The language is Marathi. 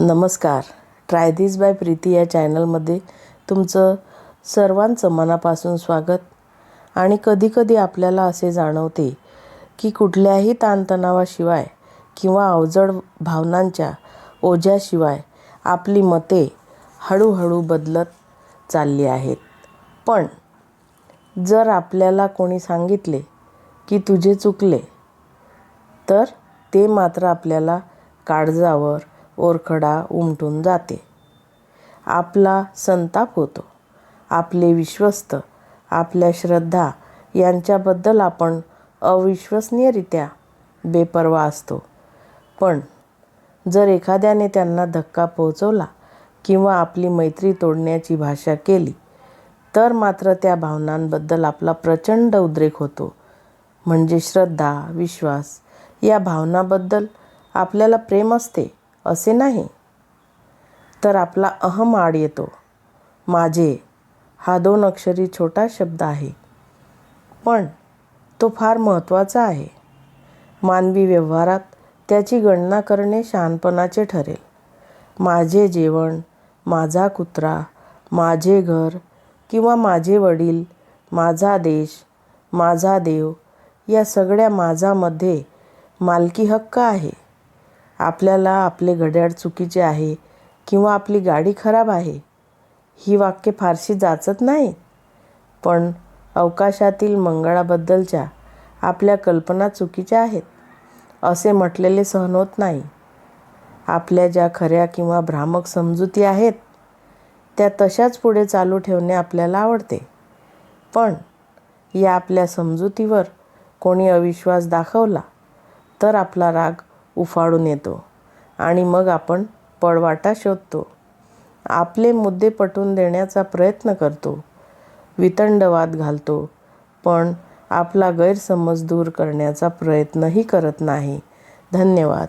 नमस्कार. ट्राय दिस बाय प्रीती या चॅनलमध्ये तुमचं सर्वांचं मनापासून स्वागत. आणि कधीकधी आपल्याला असे जाणवते की कुठल्याही ताणतणावाशिवाय किंवा अवजड भावनांच्या ओझ्याशिवाय आपली मते हळूहळू बदलत चालली आहेत. पण जर आपल्याला कोणी सांगितले की तुझे चुकले तर ते मात्र आपल्याला काळजावर ओरखडा उमटून जाते. आपला संताप होतो. आपले विश्वस्त आपल्या श्रद्धा यांच्याबद्दल आपण अविश्वसनीयरित्या बेपर्वा असतो. पण जर एखाद्याने त्यांना धक्का पोहोचवला किंवा आपली मैत्री तोडण्याची भाषा केली तर मात्र त्या भावनांबद्दल आपला प्रचंड उद्रेक होतो. म्हणजे श्रद्धा विश्वास या भावनाबद्दल आपल्याला प्रेम असते. असे नाही. तर आपला अहम आड येतो. माझे हा दोन अक्षरी छोटा शब्द आहे. पण तो फार महत्त्वाचा आहे. मानवी व्यवहारात त्याची गणना करणे शहाणपणाचे ठरेल. माझे जेवण माझा कुत्रा माझे घर किंवा माझे वडील माझा देश माझा देव या सगळ्या माझामध्ये मालकी हक्क आहे. आपल्याला आपले घड्याळ चुकीचे आहे किंवा आपली गाडी खराब आहे ही वाक्ये फारशी जाचत नाही. पण अवकाशातील मंगळाबद्दलच्या आपल्या कल्पना चुकीच्या आहेत असे म्हटलेले सहन होत नाही. आपल्या ज्या खऱ्या किंवा भ्रामक समजुती आहेत त्या तशाच पुढे चालू ठेवणे आपल्याला आवडते. पण या आपल्या समजुतीवर कोणी अविश्वास दाखवला तर आपला राग उफाळून येतो आणि मग आपण पळवाटा शोधतो. आपले मुद्दे पटवून देण्याचा प्रयत्न करतो. वितंडवाद घालतो. पण आपला गैरसमज दूर करण्याचा प्रयत्नही करत नाही. धन्यवाद.